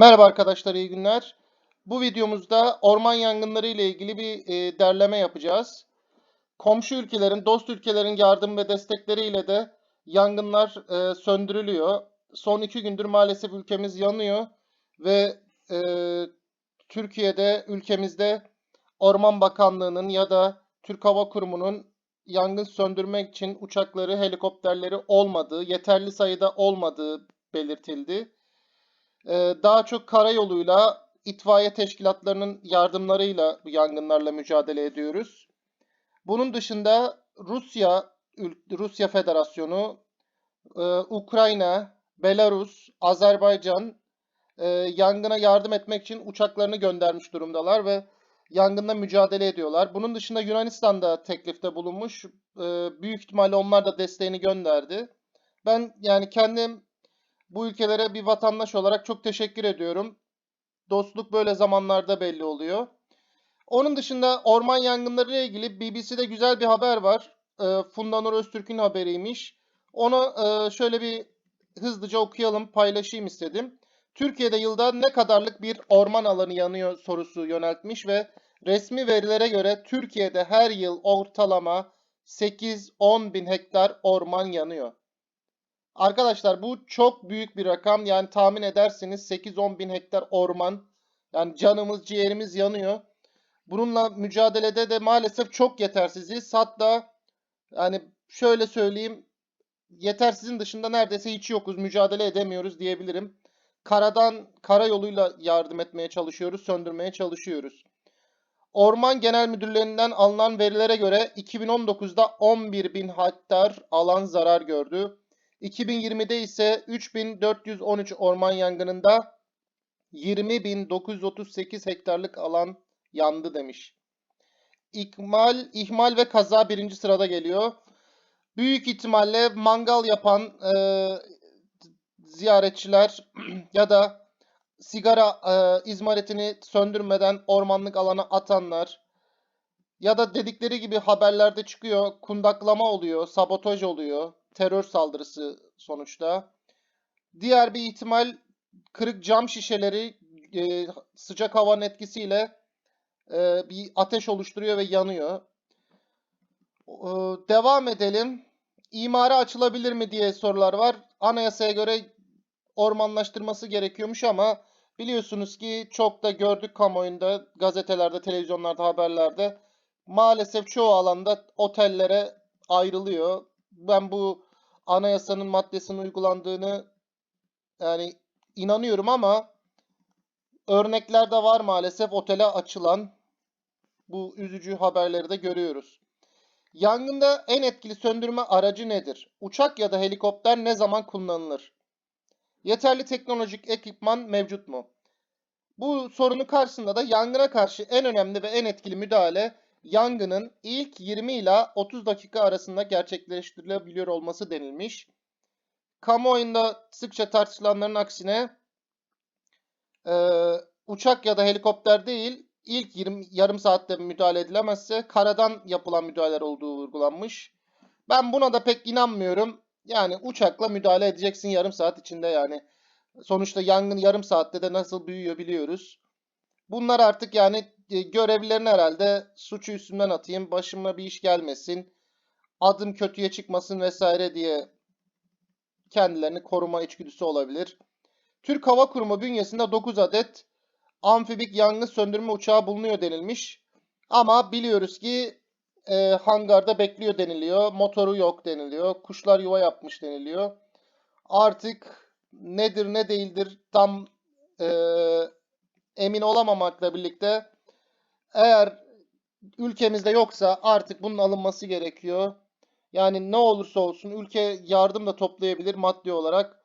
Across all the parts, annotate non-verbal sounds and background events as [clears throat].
Merhaba arkadaşlar, iyi günler. Bu videomuzda orman yangınları ile ilgili bir e, derleme yapacağız. Komşu ülkelerin, dost ülkelerin yardım ve destekleriyle de yangınlar e, söndürülüyor. Son iki gündür maalesef ülkemiz yanıyor ve e, Türkiye'de, ülkemizde Orman Bakanlığı'nın ya da Türk Hava Kurumu'nun yangın söndürmek için uçakları, helikopterleri olmadığı, yeterli sayıda olmadığı belirtildi. Ee, daha çok karayoluyla itfaiye teşkilatlarının yardımlarıyla bu yangınlarla mücadele ediyoruz. Bunun dışında Rusya, Rusya Federasyonu, e, Ukrayna, Belarus, Azerbaycan e, yangına yardım etmek için uçaklarını göndermiş durumdalar ve yangınla mücadele ediyorlar. Bunun dışında Yunanistan da teklifte bulunmuş. E, büyük ihtimalle onlar da desteğini gönderdi. Ben yani kendim bu ülkelere bir vatandaş olarak çok teşekkür ediyorum. Dostluk böyle zamanlarda belli oluyor. Onun dışında orman yangınları ile ilgili BBC'de güzel bir haber var. Ee, Funda Nur Öztürk'ün haberiymiş. Onu e, şöyle bir hızlıca okuyalım, paylaşayım istedim. Türkiye'de yılda ne kadarlık bir orman alanı yanıyor sorusu yöneltmiş ve resmi verilere göre Türkiye'de her yıl ortalama 8-10 bin hektar orman yanıyor. Arkadaşlar bu çok büyük bir rakam. Yani tahmin edersiniz 8-10 bin hektar orman. Yani canımız ciğerimiz yanıyor. Bununla mücadelede de maalesef çok yetersiziz. Hatta yani şöyle söyleyeyim yetersizin dışında neredeyse hiç yokuz. Mücadele edemiyoruz diyebilirim. Karadan, karayoluyla yardım etmeye çalışıyoruz, söndürmeye çalışıyoruz. Orman Genel Müdürlüğü'nden alınan verilere göre 2019'da 11 bin hektar alan zarar gördü. 2020'de ise 3413 orman yangınında 20.938 hektarlık alan yandı demiş. İkmal, ihmal ve kaza birinci sırada geliyor. Büyük ihtimalle mangal yapan e, ziyaretçiler [clears throat] ya da sigara e, izmaritini söndürmeden ormanlık alana atanlar ya da dedikleri gibi haberlerde çıkıyor kundaklama oluyor, sabotaj oluyor, terör saldırısı sonuçta. Diğer bir ihtimal kırık cam şişeleri e, sıcak havanın etkisiyle e, bir ateş oluşturuyor ve yanıyor. E, devam edelim. İmara açılabilir mi diye sorular var. Anayasaya göre ormanlaştırması gerekiyormuş ama biliyorsunuz ki çok da gördük kamuoyunda, gazetelerde, televizyonlarda, haberlerde. Maalesef çoğu alanda otellere ayrılıyor. Ben bu anayasanın maddesinin uygulandığını yani inanıyorum ama örnekler de var maalesef otele açılan bu üzücü haberleri de görüyoruz. Yangında en etkili söndürme aracı nedir? Uçak ya da helikopter ne zaman kullanılır? Yeterli teknolojik ekipman mevcut mu? Bu sorunun karşısında da yangına karşı en önemli ve en etkili müdahale yangının ilk 20 ila 30 dakika arasında gerçekleştirilebiliyor olması denilmiş. Kamuoyunda sıkça tartışılanların aksine e, uçak ya da helikopter değil ilk 20, yarım saatte müdahale edilemezse karadan yapılan müdahaleler olduğu vurgulanmış. Ben buna da pek inanmıyorum. Yani uçakla müdahale edeceksin yarım saat içinde yani. Sonuçta yangın yarım saatte de nasıl büyüyor biliyoruz. Bunlar artık yani e, görevlilerin herhalde suçu üstümden atayım, başıma bir iş gelmesin, adım kötüye çıkmasın vesaire diye kendilerini koruma içgüdüsü olabilir. Türk Hava Kurumu bünyesinde 9 adet amfibik yangın söndürme uçağı bulunuyor denilmiş. Ama biliyoruz ki e, hangarda bekliyor deniliyor, motoru yok deniliyor, kuşlar yuva yapmış deniliyor. Artık nedir ne değildir tam e, emin olamamakla birlikte eğer ülkemizde yoksa artık bunun alınması gerekiyor. Yani ne olursa olsun ülke yardım da toplayabilir maddi olarak.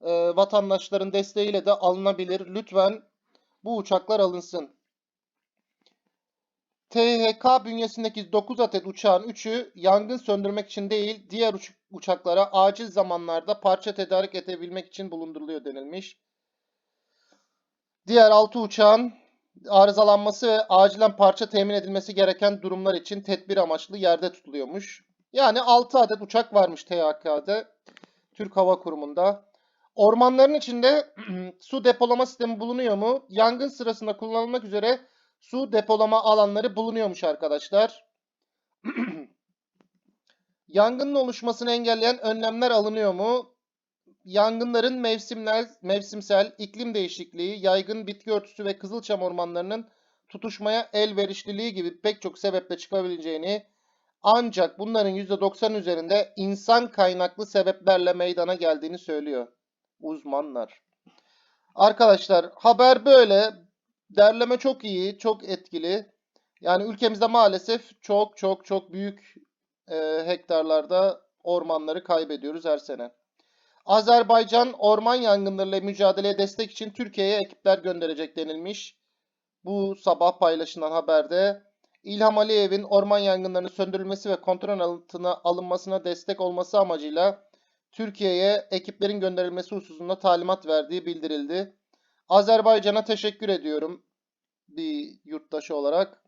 E, vatandaşların desteğiyle de alınabilir. Lütfen bu uçaklar alınsın. THK bünyesindeki 9 adet uçağın 3'ü yangın söndürmek için değil, diğer uç- uçaklara acil zamanlarda parça tedarik edebilmek için bulunduruluyor denilmiş. Diğer 6 uçağın arızalanması ve acilen parça temin edilmesi gereken durumlar için tedbir amaçlı yerde tutuluyormuş. Yani 6 adet uçak varmış THK'de, Türk Hava Kurumu'nda. Ormanların içinde [clears throat] su depolama sistemi bulunuyor mu? Yangın sırasında kullanılmak üzere su depolama alanları bulunuyormuş arkadaşlar. [clears throat] Yangının oluşmasını engelleyen önlemler alınıyor mu? Yangınların mevsimler, mevsimsel, iklim değişikliği, yaygın bitki örtüsü ve kızılçam ormanlarının tutuşmaya elverişliliği gibi pek çok sebeple çıkabileceğini ancak bunların %90 üzerinde insan kaynaklı sebeplerle meydana geldiğini söylüyor uzmanlar. Arkadaşlar haber böyle. Derleme çok iyi, çok etkili. Yani ülkemizde maalesef çok çok çok büyük e, hektarlarda ormanları kaybediyoruz her sene. Azerbaycan orman yangınlarıyla mücadeleye destek için Türkiye'ye ekipler gönderecek denilmiş. Bu sabah paylaşılan haberde İlham Aliyev'in orman yangınlarının söndürülmesi ve kontrol altına alınmasına destek olması amacıyla Türkiye'ye ekiplerin gönderilmesi hususunda talimat verdiği bildirildi. Azerbaycan'a teşekkür ediyorum bir yurttaşı olarak.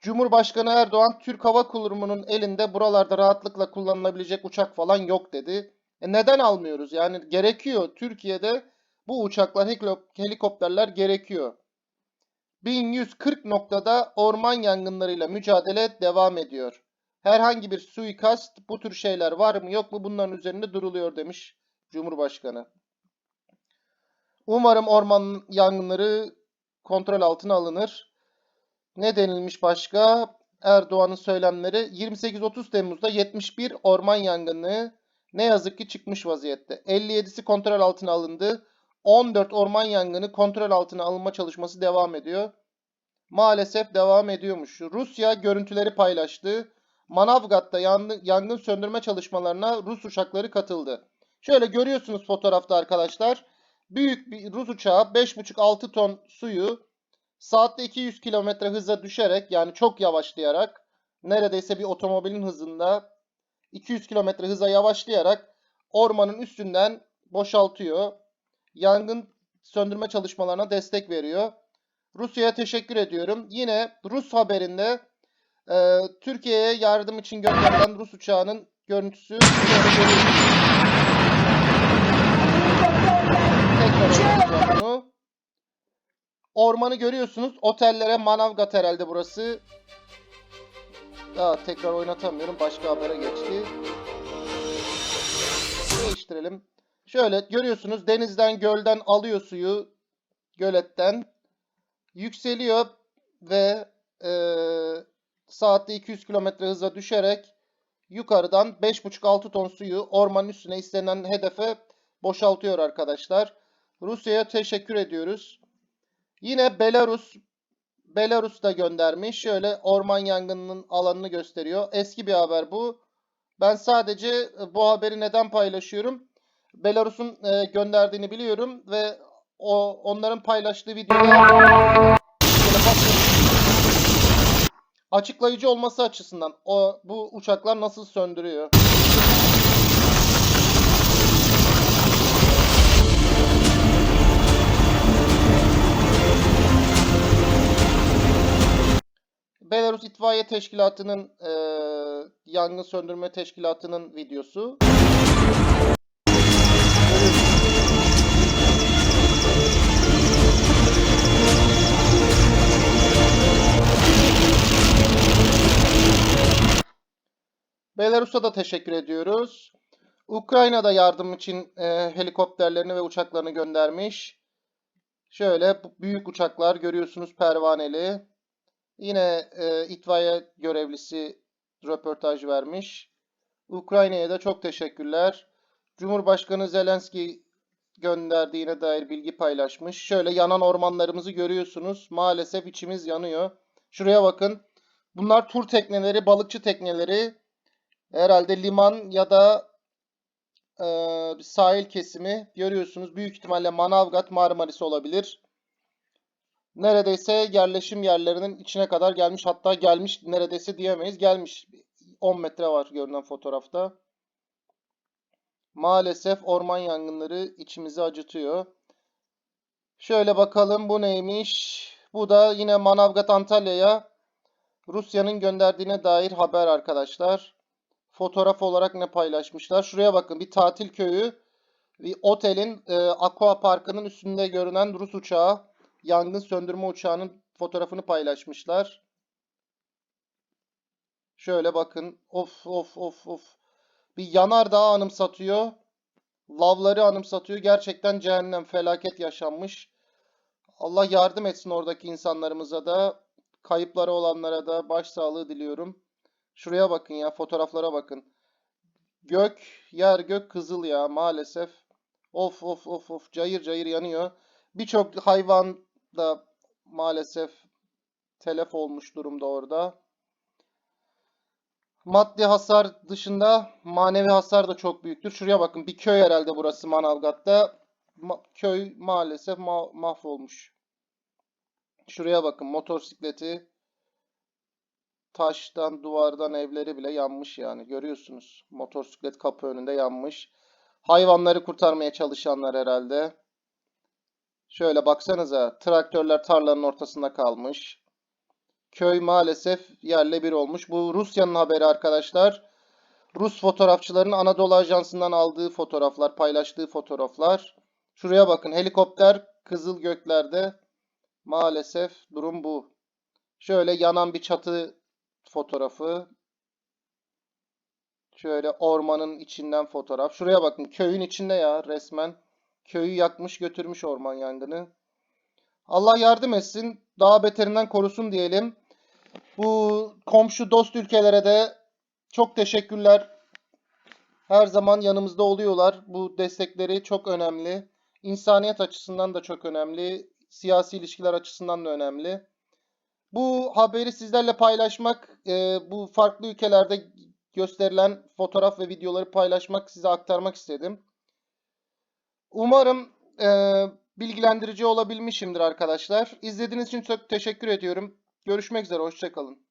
Cumhurbaşkanı Erdoğan, Türk Hava Kurumu'nun elinde buralarda rahatlıkla kullanılabilecek uçak falan yok dedi. E neden almıyoruz? Yani gerekiyor. Türkiye'de bu uçaklar, helikopterler gerekiyor. 1140 noktada orman yangınlarıyla mücadele devam ediyor. Herhangi bir suikast, bu tür şeyler var mı yok mu bunların üzerinde duruluyor demiş Cumhurbaşkanı. Umarım orman yangınları kontrol altına alınır. Ne denilmiş başka? Erdoğan'ın söylemleri 28-30 Temmuz'da 71 orman yangını ne yazık ki çıkmış vaziyette. 57'si kontrol altına alındı. 14 orman yangını kontrol altına alınma çalışması devam ediyor. Maalesef devam ediyormuş. Rusya görüntüleri paylaştı. Manavgat'ta yangın, söndürme çalışmalarına Rus uçakları katıldı. Şöyle görüyorsunuz fotoğrafta arkadaşlar. Büyük bir Rus uçağı 5,5-6 ton suyu saatte 200 km hıza düşerek yani çok yavaşlayarak neredeyse bir otomobilin hızında 200 km hıza yavaşlayarak ormanın üstünden boşaltıyor. Yangın söndürme çalışmalarına destek veriyor. Rusya'ya teşekkür ediyorum. Yine Rus haberinde e, Türkiye'ye yardım için gönderilen Rus uçağının görüntüsü. Ormanı görüyorsunuz. Otellere Manavgat herhalde burası. Daha tekrar oynatamıyorum. Başka habere geçti. Değiştirelim. Şöyle görüyorsunuz denizden gölden alıyor suyu göletten yükseliyor ve e, saatte 200 km hıza düşerek yukarıdan 5,5-6 ton suyu ormanın üstüne istenen hedefe boşaltıyor arkadaşlar. Rusya'ya teşekkür ediyoruz. Yine Belarus Belarus da göndermiş. Şöyle orman yangınının alanını gösteriyor. Eski bir haber bu. Ben sadece e, bu haberi neden paylaşıyorum? Belarus'un e, gönderdiğini biliyorum ve o onların paylaştığı videoda açıklayıcı olması açısından o bu uçaklar nasıl söndürüyor? Belarus İtfaiye Teşkilatı'nın e, yangın söndürme teşkilatının videosu. Belarus'a da teşekkür ediyoruz. Ukrayna'da yardım için e, helikopterlerini ve uçaklarını göndermiş. Şöyle büyük uçaklar görüyorsunuz pervaneli. Yine e, itfaiye görevlisi röportaj vermiş. Ukrayna'ya da çok teşekkürler. Cumhurbaşkanı Zelenski gönderdiğine dair bilgi paylaşmış. Şöyle yanan ormanlarımızı görüyorsunuz. Maalesef içimiz yanıyor. Şuraya bakın. Bunlar tur tekneleri, balıkçı tekneleri. Herhalde liman ya da e, sahil kesimi görüyorsunuz. Büyük ihtimalle Manavgat, Marmaris olabilir. Neredeyse yerleşim yerlerinin içine kadar gelmiş. Hatta gelmiş neredeyse diyemeyiz. Gelmiş. 10 metre var görünen fotoğrafta. Maalesef orman yangınları içimizi acıtıyor. Şöyle bakalım bu neymiş? Bu da yine Manavgat Antalya'ya Rusya'nın gönderdiğine dair haber arkadaşlar. Fotoğraf olarak ne paylaşmışlar? Şuraya bakın bir tatil köyü. Bir otelin e, aqua parkının üstünde görünen Rus uçağı, yangın söndürme uçağının fotoğrafını paylaşmışlar. Şöyle bakın. Of of of of. Bir yanardağ anımsatıyor. Lavları anımsatıyor. Gerçekten cehennem, felaket yaşanmış. Allah yardım etsin oradaki insanlarımıza da. Kayıpları olanlara da başsağlığı diliyorum. Şuraya bakın ya, fotoğraflara bakın. Gök, yer gök kızıl ya maalesef. Of of of of cayır cayır yanıyor. Birçok hayvan da maalesef telef olmuş durumda orada. Maddi hasar dışında manevi hasar da çok büyüktür. Şuraya bakın bir köy herhalde burası Manavgat'ta. Ma- köy maalesef ma- mahvolmuş. Şuraya bakın motosikleti taştan, duvardan evleri bile yanmış yani. Görüyorsunuz. Motosiklet kapı önünde yanmış. Hayvanları kurtarmaya çalışanlar herhalde. Şöyle baksanıza. Traktörler tarlanın ortasında kalmış. Köy maalesef yerle bir olmuş. Bu Rusya'nın haberi arkadaşlar. Rus fotoğrafçıların Anadolu Ajansı'ndan aldığı fotoğraflar, paylaştığı fotoğraflar. Şuraya bakın. Helikopter kızıl göklerde. Maalesef durum bu. Şöyle yanan bir çatı fotoğrafı. Şöyle ormanın içinden fotoğraf. Şuraya bakın. Köyün içinde ya resmen. Köyü yakmış götürmüş orman yangını. Allah yardım etsin. Daha beterinden korusun diyelim. Bu komşu dost ülkelere de çok teşekkürler. Her zaman yanımızda oluyorlar. Bu destekleri çok önemli. İnsaniyet açısından da çok önemli. Siyasi ilişkiler açısından da önemli. Bu haberi sizlerle paylaşmak, e, bu farklı ülkelerde gösterilen fotoğraf ve videoları paylaşmak, size aktarmak istedim. Umarım e, bilgilendirici olabilmişimdir arkadaşlar. İzlediğiniz için çok teşekkür ediyorum. Görüşmek üzere, hoşçakalın.